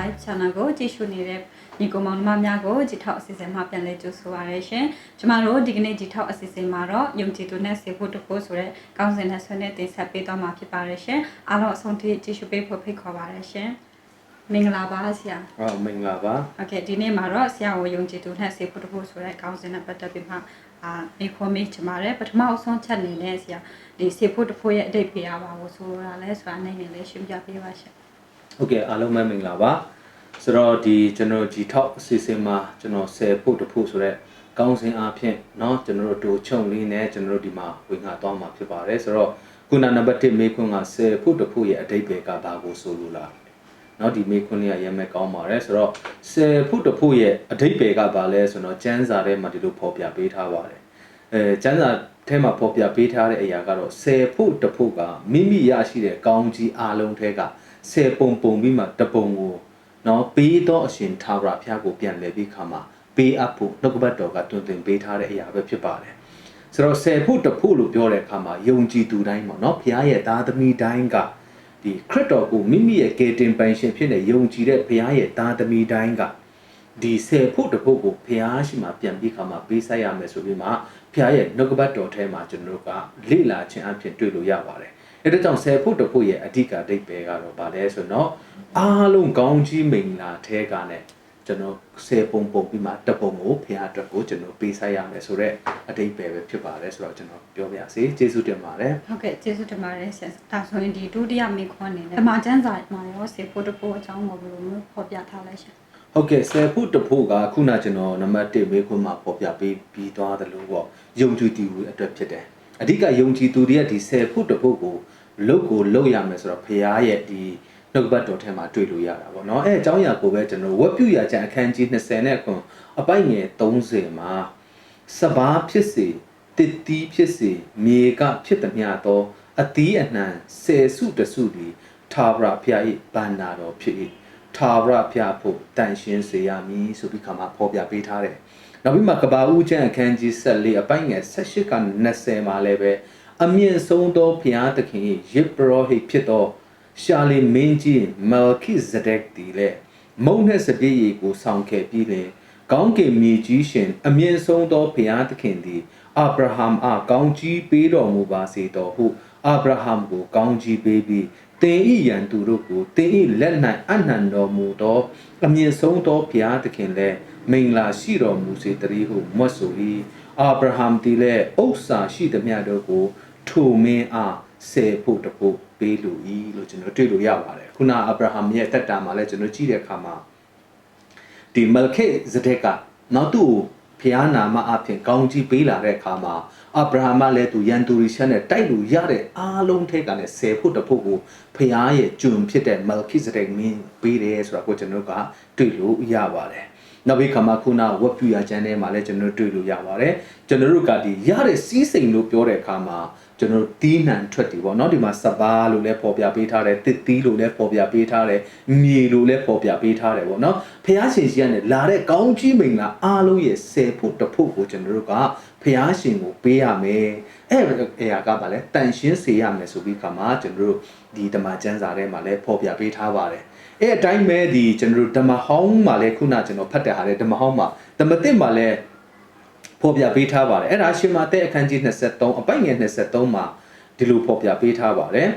Live Channel ကိုကြည့်ရှုနေတဲ့ညီကောင်မောင်နှမများကိုဒီထောက်အစီအစဉ်မှာပြန်လည်ကြိုဆိုပါရရှင်။ကျမတို့ဒီကနေ့ဒီထောက်အစီအစဉ်မှာတော့ယုံကြည်သူနဲ့စေဖို့တဖို့ဆိုတဲ့ကောင်းစဉ်နဲ့ဆွေးနွေးတင်ဆက်ပေးသွားမှာဖြစ်ပါရရှင်။အားလုံးအဆုံးထိကြည့်ရှုပေးဖို့ဖိတ်ခေါ်ပါရရှင်။မင်္ဂလာပါဆရာ။အော်မင်္ဂလာပါ။ Okay ဒီနေ့မှာတော့ဆရာကိုယုံကြည်သူနဲ့စေဖို့တဖို့ဆိုတဲ့ခေါင်းစဉ်နဲ့ပတ်သက်ပြီးမှအာမေခေါ်မေးချင်ပါတယ်ပထမအဆုံးချက်အနေနဲ့ဆရာဒီစေဖို့တဖို့ရဲ့အတိတ်ဖေရပါဘူးဆိုတာလဲဆိုတာနိုင်နေလဲရှင်းပြပေးပါရှင့်။ Okay အားလုံးပဲမင်္ဂလာပါ။ ဆိုတော့ဒီကျွန်တော်ဒီထောက်အစီအစဉ်မှာကျွန်တော်10ဖို့တဖို့ဆိုတော့ကောင်းစဉ်အားဖြင့်เนาะကျွန်တော်တို့ဒိုချုံလေးနဲ့ကျွန်တော်တို့ဒီမှာဝင်ငါသွားမှာဖြစ်ပါတယ်ဆိုတော့ခုနနံပါတ်1မေးခွန်းက10ဖို့တဖို့ရဲ့အတိတ်ပဲကဘာကိုဆိုလိုလားเนาะဒီမေးခွန်းလေးကရမ်းမဲ့ကောင်းပါတယ်ဆိုတော့10ဖို့တဖို့ရဲ့အတိတ်ပဲကဘာလဲဆိုတော့ကျမ်းစာထဲမှာဒီလိုဖော်ပြပေးထားပါတယ်အဲကျမ်းစာထဲမှာဖော်ပြပေးထားတဲ့အရာကတော့10ဖို့တဖို့ကမိမိရရှိတဲ့ကောင်းကြီးအလုံးထဲက10ပုံပုံပြီးမှတပုံကို နော်ပေးတော့အရှင်သာဝရဘုရားကိုပြန်လဲပြီးခါမှာပေးအပ်ဖို့နှုတ်ကပတ်တော်ကတွင်တွင်ပေးထားတဲ့အရာပဲဖြစ်ပါတယ်ဆိုတော့10ဖို့တဖို့လို့ပြောတဲ့အခါမှာယုံကြည်သူတိုင်းပေါ့နော်ဘုရားရဲ့သားသမီးတိုင်းကဒီခရစ်တော်ကိုမိမိရဲ့ကယ်တင်ပိုင်ရှင်ဖြစ်နေယုံကြည်တဲ့ဘုရားရဲ့သားသမီးတိုင်းကဒီဆယ်ဖို့တစ်ဖို့ကိုဖျားရှိမှပြန်ပြီးခါမှပေးဆက်ရမယ်ဆိုပြီးမှဖျားရဲ့နှုတ်ကပတ်တော်ထဲမှာကျွန်တော်တို့ကလေ့လာခြင်းအဖြစ်တွေ့လို့ရပါတယ်။ အဲဒါကြောင့်ဆယ်ဖို့တစ်ဖို့ရဲ့အဓိကအဓိပ္ပာယ်ကတော့ဗာလဲဆိုတော့အားလုံးကောင်းကြီးမိန်လာထဲကနဲ့ကျွန်တော်ဆယ်ပုံပုံပြီးမှတစ်ပုံကိုဖျားအတွက်ကိုကျွန်တော်ပေးဆက်ရမယ်ဆိုတော့အဓိပ္ပာယ်ပဲဖြစ်ပါတယ်ဆိုတော့ကျွန်တော်ပြောပြရစီကျေးဇူးတင်ပါတယ်ဟုတ်ကဲ့ကျေးဇူးတင်ပါတယ်ဆရာဒါဆိုရင်ဒီဒုတိယမိခွန်းအနေနဲ့ဓမ္မကျမ်းစာမှာရောစေဖို့တဖို့အကြောင်းကိုဘယ်လိုမျိုးဖော်ပြထားလဲရှင်ဟုတ်ကဲ့ဆယ်ဖို့တစ်ဖို့ကခုနကျွန်တော်နံပါတ်1မေးခွန်းမှာပေါ်ပြပေးပြီးသွားတယ်လို့ပေါ့ယုံကြည်သူတွေအတွက်ဖြစ်တယ်အဓိကယုံကြည်သူတွေကဒီဆယ်ဖို့တစ်ဖို့ကို လုတ်ကိုလုတ်ရမယ်ဆိုတော့ဖရားရဲ့ဒီနှုတ်ကပတ်တော်ထဲမှာတွေ့လို့ရတာပေါ့နော်အဲအကြောင်းအရာကိုပဲကျွန်တော်ဝက်ပြူရာချန်အခန်းကြီး20နဲ့ခွန်အပိုက်ငယ်30မှာစဘာဖြစ်စေတစ်တီးဖြစ်စေမြေကဖြစ်သည်မြသောအသီးအနှံဆယ်စုတစုဒီသာဝရဖျား၏ဗန္နာတော်ဖြစ်၏သာဝရဖျားဖို့တန်ရှင်းစေရမည်ဆိုပြီးခါမှာဖော်ပြပေးထားတယ်။နောက်ပြီးမှကဘာဦးကျမ်းအခန်းကြီး14အပိုက်ငယ်18က20မှာလည်းပဲ အမြင့်ဆုံးသောဖျားသခင်၏ယေဘရဟိဖြစ်သောရှာလီမင်းကြီးမေလခိဇဒက်ဒီလေမုန်နဲ့စပြည့်ရီကိုဆောင်ခဲ့ပြီးလင်ကောင်းကင်မြေကြီးရှင် အမြင့်ဆုံးသောဘုရားသခင်သည်အာဗြဟံအားကောင်းကြီးပေးတော်မူပါစေတော်ဟုအာဗြဟံကိုကောင်းကြီးပေးပြီးတင်ဤရန်သူတို့ကိုတင်ဤလက်၌အနှံတော်မူသောအမြင့်ဆုံးသောဘုရားသခင်လည်းမိန်လာရှိတော်မူစေတည်းဟုမွတ်ဆို၏အာဗြဟံသည်လည်းဥစ္စာရှိသမျှတို့ကို ထိုမင်းအားဆေဖို့တဖို့ပေးလို၏လို့ကျွန်တော်တွေ့လို့ရပါတယ်ခုနအာဗြဟံရဲ့တက်တာမှာလည်းကျွန်တော်ကြည့်တဲ့အခါမှာဒီမလခေဇဒက်ကနောက်သူ့ကိုဖျားနာမအဖြစ်ကောင်းကြီးပေးလာတဲ့အခါမှာအာဗြဟံမလည်းသူရန်သူရီရှန်နဲ့တိုက်လို့ရတဲ့အားလုံးထိတ်ကလည်း10ဖို့တစ်ဖို့ကိုဖျားရဲ့ဂျွန်ဖြစ်တဲ့မလခိဇဒက်မင်းပေးတယ်ဆိုတာကိုကျွန်တော်ကတွေ့လို့ရပါတယ်နောက်ပြီးခါမှခုနဝက်ပြူရချမ်းထဲမှာလည်းကျွန်တော်တွေ့လို့ရပါတယ်ကျွန်တော်တို့ကဒီရတဲ့စီးစိမ်လို့ပြောတဲ့အခါမှာ ကျွန်တော်တို့တီးနှံထွက်တယ်ပေါ့เนาะဒီမှာစပါးလို့လည်းပေါ်ပြပေးထားတယ်တစ်တီးလို့လည်းပေါ်ပြပေးထားတယ်မြေလို့လည်းပေါ်ပြပေးထားတယ်ပေါ့เนาะဖះရှင်ရှိကနေလာတဲ့ကောင်းကြီးမိန်လာအားလုံးရဲ့10ဖို့တစ်ဖို့ကိုကျွန်တော်တို့ကဖះရှင်ကိုပေးရမယ်အဲ့အရာကပါလဲတန်ရှင်းစေရမယ်ဆိုပြီးခါမှာကျွန်တော်တို့ဒီဓမ္မကျမ်းစာထဲမှာလည်းပေါ်ပြပေးထားပါတယ်အဲ့အတိုင်းပဲဒီကျွန်တော်တို့ဓမ္မဟောင်းမှာလည်းခုနကျွန်တော်ဖတ်တဲ့ဟာလေဓမ္မဟောင်းမှာဓမ္မသစ်မှာလည်း ဖော်ပြပေးထားပါတယ်အဲ့ဒါရှင်မာတဲ့အခန်းကြီး23အပိုက်ငယ်23မှာဒီလိုဖော်ပြပေးထားပါတယ်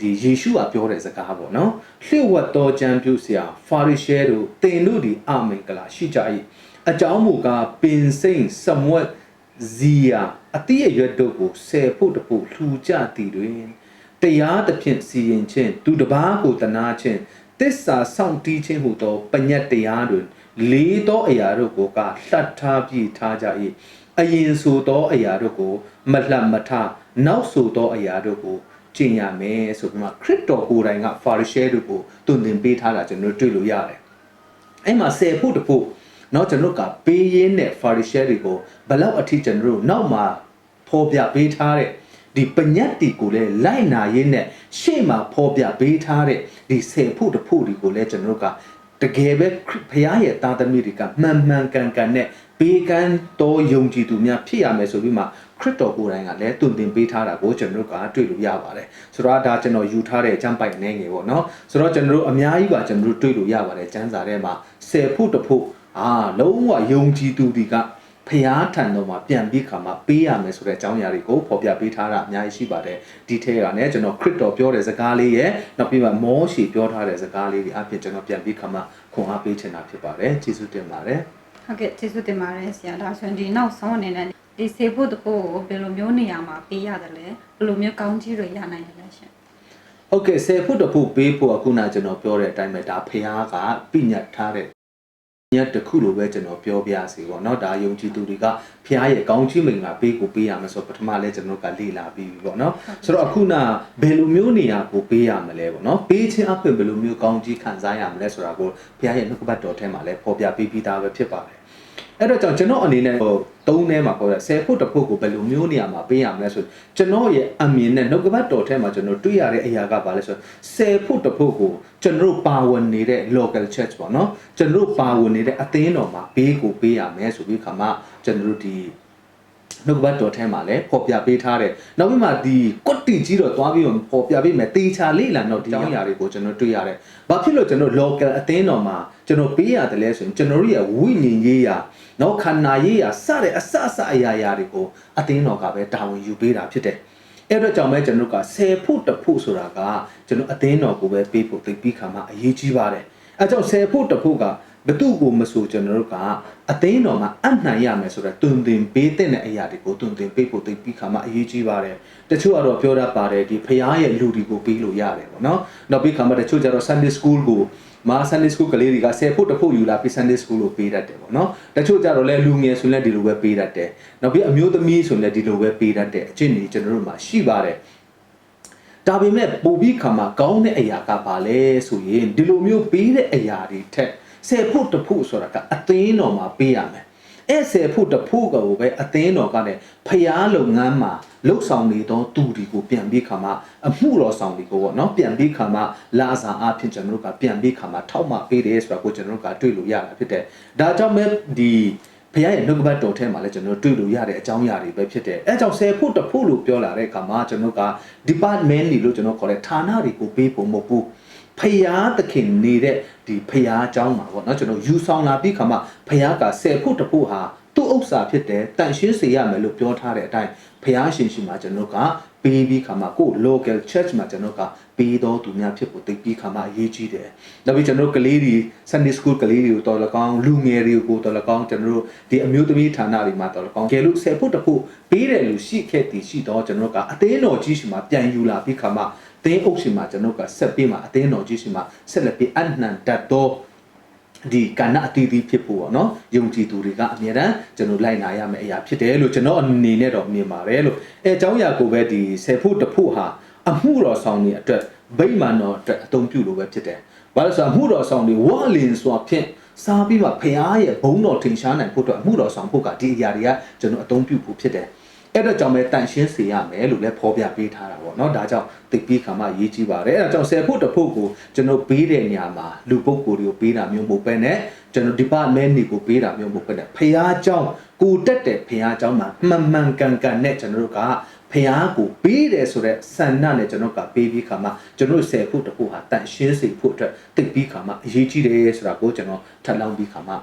ဒီယေရှုကပြောတဲ့စကားပေါ့နော်လျှို့ဝှက်တော်ကြံပြုဆရာဖာရိရှဲတို့တင်တို့ဒီအမင်္ဂလာရှိကြ၏အကြောင်းမူကားပင်စိမ့်စမွက်ဇီယာအတိအရွတ်တို့ကိုဆယ်ဖို့တဖို့လှူကြသည်တွင်တရားသဖြင့်စီရင်ခြင်းသူတစ်ပါးကိုတနာခြင်းတစ္ဆာဆောင်တီးခြင်းဟူသောပညတ်တရားတွင် လေးသောအရာတို့ကိုကလှတ်ထားပြီးထားကြ၏အရင်ဆိုသောအရာတို့ကိုမလှတ်မထနောက်ဆိုသောအရာတို့ကိုကျင့်ရမယ်ဆိုပြီးမှခရစ်တော်ကိုယ်တိုင်ကဖာရိရှဲတို့ကိုတုန်သင်ပေးထားတာကျွန်တော်တို့တွေ့လို့ရတယ်အဲ့မှာဆယ်ဖို့တဖို့เนาะကျွန်တော်တို့ကပေးရင်းနဲ့ဖာရိရှဲတွေကိုဘလောက်အထိကျွန်တော်တို့နောက်မှာဖော်ပြပေးထားတဲ့ဒီပညတ်တီကိုလည်းလိုက်နာရင်းနဲ့ရှေ့မှာဖော်ပြပေးထားတဲ့ဒီဆယ်ဖို့တဖို့ဒီကိုလည်းကျွန်တော်တို့က တကယ်ပဲဖရားရဲ့တာသမီတွေကမှန်မှန်ကန်ကန်နဲ့ဘေးကန်းတော်ယုံကြည်သူများဖြစ်ရမယ်ဆိုပြီးမှခခရစ်တော်ကိုယ်တိုင်ကလည်းတုံသင်ပေးထားတာကိုကျွန်တော်တို့ကတွေ့လို့ရပါတယ်ဆိုတော့ဒါကျွန်တော်ယူထားတဲ့ကျမ်းပိုက်အနေငယ်ပေါ့နော်ဆိုတော့ကျွန်တော်တို့အများကြီးပါကျွန်တော်တို့တွေ့လို့ရပါတယ်ကျမ်းစာထဲမှာ10ဖို့တစ်ဖို့အာလုံးဝယုံကြည်သူတွေက ဖျားထံတော်မှာပြန်ပြီးခါမှာပေးရမယ်ဆိုတဲ့အကြောင်းအရာတွေကိုဖော်ပြပေးထားတာအများကြီးရှိပါတယ်ဒီထဲကလည်းကျွန်တော်ခရစ်တော်ပြောတဲ့စကားလေးရဲ့နောက်ပြီးမှမောရှေပြောထားတဲ့စကားလေးတွေအပြင်ကျွန်တော်ပြန်ပြီးခါမှာခွန်အားပေးချင်တာဖြစ်ပါတယ်ကျေးဇူးတင်ပါတယ်ဟုတ်ကဲ့ကျေးဇူးတင်ပါတယ်ဆရာဒါဆိုရင်ဒီနောက်ဆုံးအနေနဲ့ဒီစေဖို့တဖို့ကိုဘယ်လိုမျိုးနေရာမှာပေးရတယ်လဲဘယ်လိုမျိုးကောင်းကြီးတွေရနိုင်တယ်လဲရှင်ဟုတ်ကဲ့10ဖုတ်တစ်ဖုတ်ပေးဖို့အခုနကျွန်တော်ပြောတဲ့အတိုင်းပဲဒါဖះကပြညတ်ထားတဲ့ ညတ်တစ်ခုလိုပဲကျွန်တော်ပြောပြစီပေါ့เนาะဒါယုံကြည်သူတွေကဖះရဲ့ကောင်းချီးမင်္ဂလာပေးကိုပေးရမယ်ဆိုတော့ပထမလဲကျွန်တော်ကလေ့လာပြီးပြီပေါ့เนาะဆိုတော့အခုနဘယ်လိုမျိုးနေရာကိုပေးရမလဲပေါ့เนาะပေးခြင်းအဖြစ်ဘယ်လိုမျိုးကောင်းချီးခံစားရမလဲဆိုတာကိုဖះရဲ့နှုတ်ကပတ်တော်ထဲမှာလဲပေါ်ပြပေးပြီးသားပဲဖြစ်ပါတယ် အဲ့တော့ကြောင့်ကျွန်တော်အနေနဲ့ဟိုသုံးထဲမှာပေါ်တဲ့10ဖုတ်တစ်ဖုတ်ကိုဘယ်လိုမျိုးနေရာမှာပေးရမလဲဆိုကျွန်တော်ရဲ့အမြင်နဲ့နှုတ်ကပတ်တော်ထဲမှာကျွန်တော်တွေ့ရတဲ့အရာကဘာလဲဆို10ဖုတ်တစ်ဖုတ်ကိုကျွန်တော်ပါဝင်နေတဲ့ local church ပေါ့နော်ကျွန်တော်ပါဝင်နေတဲ့အသင်းတော်မှာပေးကိုပေးရမယ်ဆိုပြီးခါမှကျွန်တော်ဒီနှုတ်ကပတ်တော်ထဲမှာလည်းပေါ်ပြပေးထားတယ်။နောက်ပြီးမှဒီကွတ်တီကြီးတော့သွားပြီးတော့ပေါ်ပြပေးမယ်တေချာလေးလာတော့ဒီအရာတွေကိုကျွန်တော်တွေ့ရတယ်။ဘာဖြစ်လို့ကျွန်တော် local အသင်းတော်မှာကျွန်တော်ပေးရတယ်လဲဆိုရင်ကျွန်တော်တို့ရဲ့ဝိညာဉ်ရေးရာ နော်ခန္ဓာရေးရာစတဲ့အစအစအရာရာတွေကိုအသင်းတော်ကပဲတာဝန်ယူပေးတာဖြစ်တယ်။အဲ့တော့ကြောင့်မဲကျွန်တော်တို့က10ဖို့တစ်ဖို့ဆိုတာကကျွန်တော်အသင်းတော်ကိုပဲပေးဖို့သိပြီးခါမှအရေးကြီးပါတယ်။အဲကြောင့်10ဖို့တစ်ဖို့ကဘသူ့ကိုမဆိုကျွန်တော်တို့ကအသိန်းတော်မှာအနိုင်ရမယ်ဆိုတော့တွင်တင်ပေးတဲ့အရာတွေကိုတွင်တင်ပေးဖို့သိပြီးခါမှအရေးကြီးပါတယ်တချို့ကတော့ပြောတတ်ပါတယ်ဒီဖရားရဲ့လူတွေကိုပေးလို့ရတယ်ပေါ့နော်နောက်ပြီးခါမှတချို့ကျတော့ Sunday School ကို မာ Sunday School ကလေးတွေက10ဖို့တစ်ဖို့ယူလာပြီး Sunday School ကိုပေးတတ်တယ်ပေါ့နော်တချို့ကျတော့လဲလူငယ်ဆိုရင်လည်းဒီလိုပဲပေးတတ်တယ်နောက်ပြီးအမျိုးသမီးဆိုရင်လည်းဒီလိုပဲပေးတတ်တဲ့အကျင့်တွေကျွန်တော်တို့မှာရှိပါတယ်ဒါပေမဲ့ပုံပြီးခါမှာကောင်းတဲ့အရာကဘာလဲဆိုရင်ဒီလိုမျိုးပေးတဲ့အရာတွေထက်ဆယ်ဖို့တစ်ဖို့ဆိုတာကအသင်းတော်မှာပေးရမယ် အဲ့ဆယ်ဖို့တစ်ဖို့ကကိုပဲအသင်းတော်ကလည်းဖျားလုပ်ငန်းမှာလှုပ်ဆောင်နေသောသူတွေကိုပြန်ပြီးခါမှာအမှုတော်ဆောင်တွေကိုပေါ့နော်ပြန်ပြီးခါမှာလာစာအဖြစ်ကျွန်တော်တို့ကပြန်ပြီးခါမှာထောက်မှပေးတယ်ဆိုတာကိုကျွန်တော်တို့ကတွေ့လို့ရတာဖြစ်တယ်ဒါကြောင့်မဲ့ဒီဖခင်ရဲ့နှုတ်ကပတ်တော်ထဲမှာလည်းကျွန်တော်တို့တွေ့လို့ရတဲ့အကြောင်းအရာတွေပဲဖြစ်တယ်။အဲကြောင့်ဆယ်ဖို့တစ်ဖို့လို့ပြောလာတဲ့အခါမှာကျွန်တော်က department တွေလို့ကျွန်တော်ခေါ်တဲ့ဌာနတွေကိုပေးဖို့မဟုတ်ဘူး။ ဖခင်သခင်နေတဲ့ဒီဖခင်အကြောင်းမှာပေါ့နော်ကျွန်တော်ယူဆောင်လာပြီးခါမှဖခင်ကဆယ်ဖို့တစ်ဖို့ဟာသူ့ဥစ္စာဖြစ်တယ်တန်ရှင်းစေရမယ်လို့ပြောထားတဲ့အတိုင်းဖခင်ရှင်ရှင်မှာကျွန်တော်ကပေးပြီးခါမှာကို local church မှာကျွန်တော်ကပေးတော်သူများဖြစ်ဖို့တိတ်ပြီးခါမှာအရေးကြီးတယ်။နောက်ပြီးကျွန်တော်ကလေးတွေ Sunday school ကလေးတွေကိုတော်လကောင်းလူငယ်တွေကိုတော်လကောင်းကျွန်တော်တို့ဒီအမျိုးသမီးဌာနတွေမှာတော်လကောင်းကဲလို့ဆယ်ဖို့တစ်ဖို့ပေးတယ်လို့ရှိခဲ့တည်ရှိတော့ကျွန်တော်ကအသေးတော်ကြီးရှိမှာပြန်ယူလာပြီးခါမှာ သင်းအုပ်ရှင်မှာကျွန်တော်ကဆက်ပြီးမှအသေးတော်ကြီးရှိမှာဆက်လက်ပြီးအနှံတတ်တော့ဒီကဏ္ဍအတီးတီးဖြစ်ဖို့ပေါ့နော်ယုံကြည်သူတွေကအမြဲတမ်းကျွန်တော်လိုက်နာရမယ့်အရာဖြစ်တယ်လို့ကျွန်တော်အနေနဲ့တော့မြင်ပါတယ်လို့အဲအကြောင်းအရာကိုပဲဒီဆယ်ဖို့တစ်ဖို့ဟာအမှုတော်ဆောင်နေအတွက်ဗိမာန်တော်အတွက်အသုံးပြုလို့ပဲဖြစ်တယ်။ဘာလို့ဆိုတော့အမှုတော်ဆောင်တွေဝါလင်စွာဖြင့်စားပြီးမှဖရားရဲ့ဘုန်းတော်ထင်ရှားနိုင်ဖို့အတွက်အမှုတော်ဆောင်ဖို့ကဒီအရာတွေကကျွန်တော်အသုံးပြုဖို့ဖြစ်တယ်။ အဲ့တော့ကြောင့်ပဲတန်ရှင်းစေရမယ်လို့လည်းဖော်ပြပေးထားတာပေါ့နော်ဒါကြောင့်သိပြီးခါမှရေးကြည့်ပါတယ်အဲ့ဒါကြောင့်ဆယ်ဖို့တစ်ဖို့ကိုကျွန်တော်ပေးတဲ့နေရာမှာလူပုဂ္ဂိုလ်တွေကိုပေးတာမျိုးမဟုတ်ပဲနဲ့ကျွန်တော် department တွေကိုပေးတာမျိုးမဟုတ်ပဲနဲ့ဖရားเจ้าကိုတက်တဲ့ဖရားเจ้าမှာမှန်မှန်ကန်ကန်နဲ့ကျွန်တော်တို့ကဖရားကိုပေးတယ်ဆိုတော့ဆန္ဒနဲ့ကျွန်တော်ကပေးပြီးခါမှကျွန်တော်ဆယ်ဖို့တစ်ဖို့ဟာတန်ရှင်းစေဖို့အတွက်သိပြီးခါမှအရေးကြီးတယ်ဆိုတာကိုကျွန်တော်ထပ်လောင်းပြီးခါမှအာ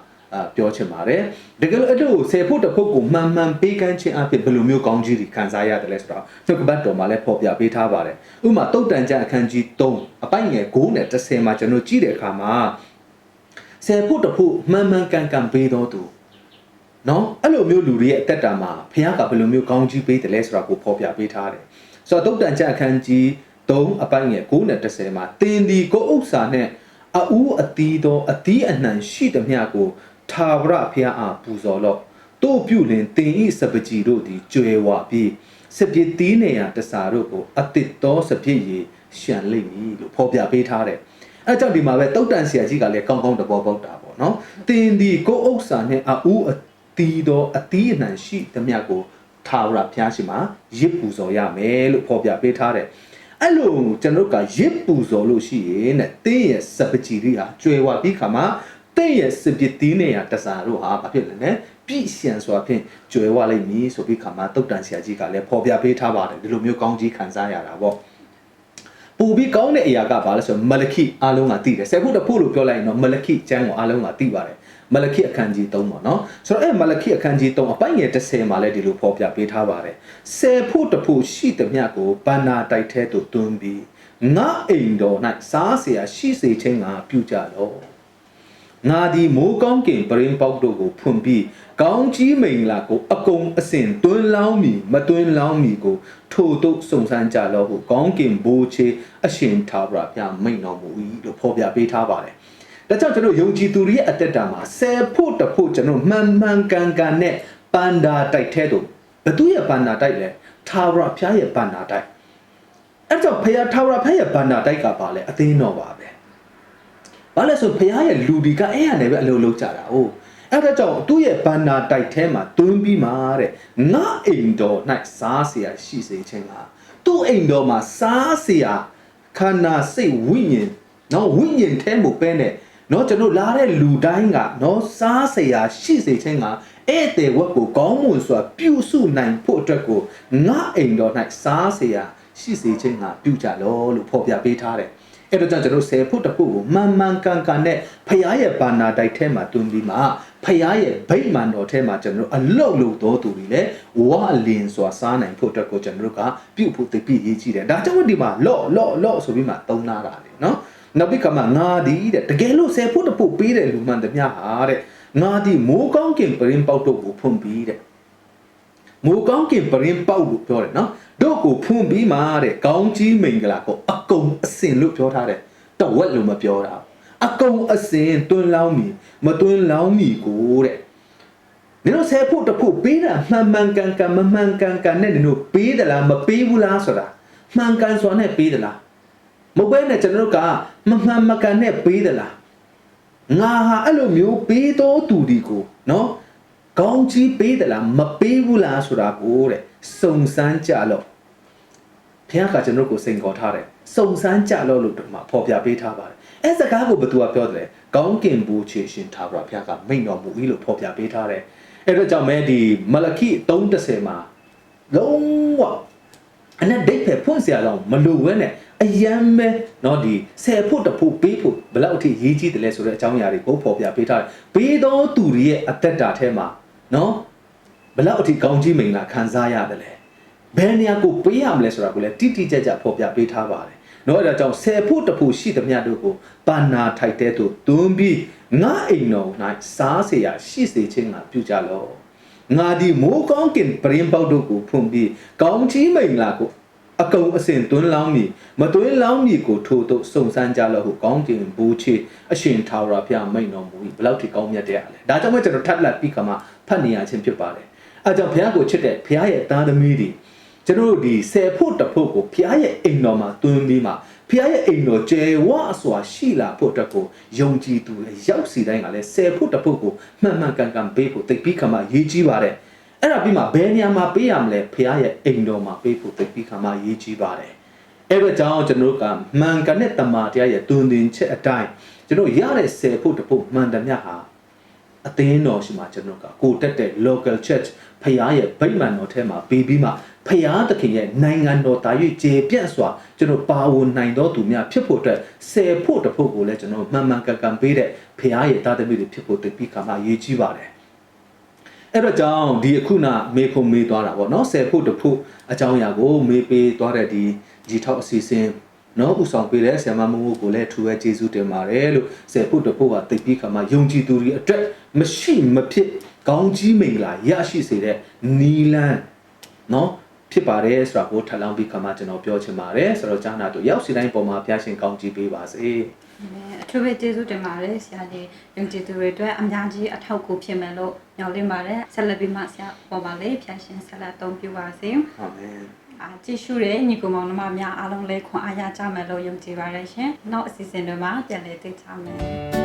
ပြောချင်ပါတယ်တကယ်လို့အဲ့လိုဆယ်ဖို့တစ်ဖို့ကိုမှန်မှန်ပေးကမ်းခြင်းအဖြစ်ဘယ်လိုမျိုးကောင်းကြီးတွေခံစားရတယ်လဲဆိုတော့နှုတ်ကပတ်တော်မှာလည်းဖော်ပြပေးထားပါတယ်ဥပမာတုတ်တန်ကြအခန်းကြီး3အပိုင်ငယ်9နဲ့10မှာကျွန်တော်ကြည့်တဲ့အခါမှာဆယ်ဖို့တစ်ဖို့မှန်မှန်ကန်ကန်ပေးတော်သူနော်အဲ့လိုမျိုးလူတွေရဲ့အသက်တာမှာဖခင်ကဘယ်လိုမျိုးကောင်းကြီးပေးတယ်လဲဆိုတာကိုဖော်ပြပေးထားတယ်ဆိုတော့တုတ်တန်ကြအခန်းကြီး3အပိုင်ငယ်9နဲ့10မှာတင်းဒီကိုဥစ္စာနဲ့အူးအတီးသောအတီးအနှံရှိသမျှကို ထာဝရဖခင်အားပူဇော်လော့တို့ပြုလင်တင်ဤစပကြီးတို့သည်ကျွဲဝပြီးစပြစ်တီးနေရတစားတို့ကိုအတစ်တော်စပြစ်ရည်ရှံလိမ့်မည်လို့ဖော်ပြပေးထားတယ်အဲကြောင့်ဒီမှာပဲတုတ်တန်ဆရာကြီးကလည်းကောင်းကောင်းတဘောပေါက်တာပေါ့နော်တင်ဒီကိုဥစ္စာနဲ့အူးအတီးသောအတီးအနှံရှိသမျှကိုထာဝရဘုရားရှင်မှာရစ်ပူဇော်ရမယ်လို့ဖော်ပြပေးထားတယ်အဲ့လိုကျွန်တော်တို့ကရစ်ပူဇော်လို့ရှိရင်တဲ့တင်းရဲ့စပကြီးတွေဟာကျွဲဝပြီးခါမှာ တ တဲ့ရဲ့စပစ်တီးနေရတစားတို့ဟာဘာဖြစ်လဲလဲပြည့်ရှံစွာဖြင့်ကျွယ်ဝလိုက်မည်ဆိုပြီးခါမှာတုတ်တန်ဆရာကြီးကလည်းဖော်ပြပေးထားပါတယ်ဒီလိုမျိုးကောင်းကြီးခံစားရတာပေါ့ပူပြီးကောင်းတဲ့အရာကဘာလဲဆိုတော့မလခိအားလုံးကသိတယ်ဆယ်ဖို့တစ်ဖို့လို့ပြောလိုက်ရင်တော့မလခိကျမ်းကိုအားလုံးကသိပါတယ်မလခိအခန်းကြီး3ပေါ့နော်ဆိုတော့အဲ့မလခိအခန်းကြီး3အပိုင်းငယ်30မှာလည်းဒီလိုဖော်ပြပေးထားပါတယ်ဆယ်ဖို့တစ်ဖို့ရှိသမျှကိုဘာနာတိုက်ထဲသို့တွန်းပြီးငါအိမ်တော်၌စားเสียရှိစေခြင်းကပြုကြလော့ ငါဒီမိုးကောင်းကင်ပရင်ပေါက်တို့ကိုဖွင့်ပြီးကောင်းကြီးမိန်လာကိုအကုံအစင်တွန်းလောင်းမီမတွန်းလောင်းမီကိုထို့သို့စုံစမ်းကြလောဟုကောင်းကင်ဘိုးချေအရှင်သာဗရာပြမိန်တော်မူ၏လို့ဖော်ပြပေးထားပါတယ်။ဒါကြောင့်ကျွန်တော်ယုံကြည်သူတွေရဲ့အသက်တာမှာဆယ်ဖို့တစ်ဖို့ကျွန်တော်မှန်မှန်ကန်ကန်နဲ့ပန္နာတိုက်ထဲသို့ဘသူရဲ့ပန္နာတိုက်လဲသာဗရာဖျားရဲ့ပန္နာတိုက်အဲ့ကြောင့်ဖခင်သာဗရာဖျားရဲ့ပန္နာတိုက်ကပါလဲအသိတော်ပါပဲ။ ဘာလဲဆိုဖះရဲ့လူဒီကအဲ့ရနေပဲအလုပ်လုပ်ကြတာ哦အဲ့ဒါကြောင့်သူ့ရဲ့ဘန္နာတိုက်ထဲမှာတွင်းပြီးမှတဲ့ငါအိမ်တော်၌စားเสียရှိစေခြင်းကသူ့အိမ်တော်မှာစားเสียခန္ဓာစိတ်ဝိညာဉ်နော်ဝိညာဉ်ထဲမှာပဲနဲ့နော်ကျွန်တော်လာတဲ့လူတိုင်းကနော်စားเสียရှိစေခြင်းကဧည့်သည်ဝတ်ကိုကောင်းမွန်စွာပြုစုနိုင်ဖို့အတွက်ကိုငါအိမ်တော်၌စားเสียရှိစေခြင်းကပြုကြလောလို့ဖော်ပြပေးထားတယ် အဲ့တော့ကြောင့်ကျွန်တော်ဆယ်ဖုတ်တစ်ဖုတ်ကိုမှန်မှန်ကန်ကန်နဲ့ဖရားရဲ့ဘာနာတိုက်ထဲမှာတွန်းပြီးမှဖရားရဲ့ဗိမာန်တော်ထဲမှာကျွန်တော်တို့အလုတ်လုတ်တော်သူတွေလည်းဝါလင်စွာစားနိုင်ဖို့အတွက်ကိုကျွန်တော်တို့ကပြုတ်ဖို့တပိရေးကြည့်တယ်ဒါကြောင့်ဒီမှာလော့လော့လော့ဆိုပြီးမှသုံးလာတာလေနော်နောက်ပြီးကမှငါဒီတဲ့တကယ်လို့ဆယ်ဖုတ်တစ်ဖုတ်ပေးတယ်လူမှန်တမျှဟာတဲ့ငါဒီမိုးကောင်းကင်ပရင်ပေါက်တို့ကိုဖွင့်ပြီးတဲ့မိုးကောင်းကင်ပရင်ပေါက်လို့ပြောတယ်နော် တို့ကိုဖွင့်ပြီးမှတဲ့ကောင်းကြီးမင်္ဂလာကိုအကုံအစင်လို့ပြောထားတယ်တဝက်လို့မပြောတာအကုံအစင်တွန်းလောင်းမီမတွန်းလောင်းမီကိုတဲ့နင်တို့ဆဲဖို့တဖို့ပေးတာမှန်မှန်ကန်ကန်မမှန်ကန်ကန်နဲ့နင်တို့ပေးသလားမပေးဘူးလားဆိုတာမှန်ကန်စွာနဲ့ပေးသလားမဟုတ်ဘဲနဲ့ကျွန်တော်တို့ကမမှန်မကန်နဲ့ပေးသလားငါဟာအဲ့လိုမျိုးပေးတော်သူဒီကိုနော်ကောင်းကြီးပေးသလားမပေးဘူးလားဆိုတာကိုတဲ့စုံစမ်းကြလို့ ဘုရားကကျွန်တော်တို့ကိုစိန်ခေါ်ထားတယ်စုံစမ်းကြလို့လို့ဒီမှာဖော်ပြပေးထားပါတယ်အဲစကားကိုဘသူကပြောတယ်လဲကောင်းကင်ဘုချေရှင်ထားပါဘုရားကမိန့်တော်မူ၏လို့ဖော်ပြပေးထားတယ်အဲ့တော့ကြောင့်မဲဒီမလခိ330မှာလုံးဝအနဲ့ဒိတ်ဖယ်ဖွင့်เสียအောင်မလိုဝဲနဲ့အယမ်းပဲเนาะဒီဆယ်ဖို့တဖို့ပေးဖို့ဘယ်လောက်အထိရေးကြီးတယ်လဲဆိုတဲ့အကြောင်းအရာတွေကိုဖော်ပြပေးထားတယ်ပေးသောသူတွေရဲ့အသက်တာထဲမှာเนาะဘယ်လောက်အထိကောင်းကြီးမိန်လာခံစားရတယ်လဲ ဘယ်နေရာကိုပေးရမလဲဆိုတာကိုလည်းတိတိကျကျဖော်ပြပေးထားပါတယ်เนาะအဲဒါကြောင့်ဆယ်ဖို့တဖို့ရှိသမျှတို့ကိုပါနာထိုက်တဲ့သို့တွန်းပြီးငါအိမ်တော်၌စားเสียရှိစေခြင်းကပြုကြလော့ ငါဒီမိုးကောင်းကင်ပရင်ပေါက်တို့ကိုဖွင့်ပြီးကောင်းချီးမိန်လာကိုအကုံအစင်တွန်းလောင်းမီမတွန်းလောင်းမီကိုထို့သို့စုံစမ်းကြလို့ဟုကောင်းကင်ဘူချေအရှင်ထာဝရဘုရားမိန်တော်မူ၏ဘယ်လောက်ထိကောင်းမြတ်တဲ့အားလဲဒါကြောင့်မို့ကျွန်တော်ထပ်လက်ပြီးခါမှဖတ်နေရခြင်းဖြစ်ပါတယ်အဲကြောင့်ဘုရားကိုချစ်တဲ့ဘုရားရဲ့သားသမီးတွေ ကျွန်တော်တို့ဒီဆယ်ဖို့တစ်ဖို့ကိုဘုရားရဲ့အိမ်တော်မှာတွန်းပြီးမှဘုရားရဲ့အိမ်တော်ကျယ်ဝစွာရှိလာဖို့အတွက်ကိုယုံကြည်သူရောက်စီတိုင်းကလည်းဆယ်ဖို့တစ်ဖို့ကိုမှန်မှန်ကန်ကန်ပေးဖို့တိတ်ပြီးခါမှရေးကြည့်ပါတယ်အဲ့ဒါပြီးမှဘယ်နေရာမှာပေးရမလဲဖះရဲ့အိမ်တော်မှာပေးဖို့တိတ်ပြီးခါမှရေးကြည့်ပါတယ်အဲ့ဒါကြောင့်ကျွန်တော်တို့ကမှန်ကန်တဲ့တမာတရားရဲ့တွင်တင်ချက်အတိုင်းကျွန်တော်ရတဲ့ဆယ်ဖို့တစ်ဖို့မှန်တယ်မြတ်ဟာအသင်းတော်ရှိမှကျွန်တော်ကကိုတက်တဲ့ local church ဖះရဲ့ဗိမာန်တော်ထဲမှာပေးပြီးမှ ဖះသခင်ရဲ့နိုင်ငံတော်တာ၍ကျေပြန့်စွာကျွန်တော်ပါဝင်နိုင်တော်သူများဖြစ်ဖို့အတွက်ဆယ်ဖို့တစ်ဖို့ကိုလည်းကျွန်တော်မှန်မှန်ကန်ကန်ပေးတဲ့ဖះရဲ့တာသမီတွေဖြစ်ဖို့တိတ်ပြီးခါမှရေးကြည့်ပါတယ်အဲ့တော့ကြောင့်ဒီအခုနမေခုံမေးသွားတာပေါ့နော်ဆယ်ဖို့တစ်ဖို့အကြောင်းအရာကိုမေးပေးသွားတဲ့ဒီဒီထောက်အစီအစဉ်နော်ဥဆောင်ပေးတဲ့ဆရာမမမို့ကိုလည်းထူပဲကျေးဇူးတင်ပါတယ်လို့ဆယ်ဖို့တစ်ဖို့ကတိတ်ပြီးခါမှယုံကြည်သူတွေအတွက်မရှိမဖြစ်ကောင်းကြီးမင်္ဂလာရရှိစေတဲ့နီလန်းနော် ဖြစ်ပါတယ်ဆိုတာကိုထပ်လောင်းပြီးခါမှကျွန်တော်ပြောချင်ပါတယ်ဆိုတော့ကြားနာတို့ရောက်စီတိုင်းပေါ်မှာဖျားရှင်ကောင်းကြီးပေးပါစေအထူးပဲကျေးဇူးတင်ပါတယ်ဆရာကြီးယုံကြည်သူတွေအတွက်အများကြီးအထောက်အကူဖြစ်မယ်လို့ညောင်းလင်းပါတယ်ဆက်လက်ပြီးမှဆရာပေါ်ပါလေဖျာရှင်ဆက်လက်အသုံးပြုပါစေအာမင်အာကြည့်ရှုတဲ့ညီကောင်မောင်နှမများအားလုံးလည်းခွန်အားရကြမယ်လို့ယုံကြည်ပါတယ်ရှင်နောက်အစီအစဉ်တွေမှာပြန်လည်တွေ့ကြမယ်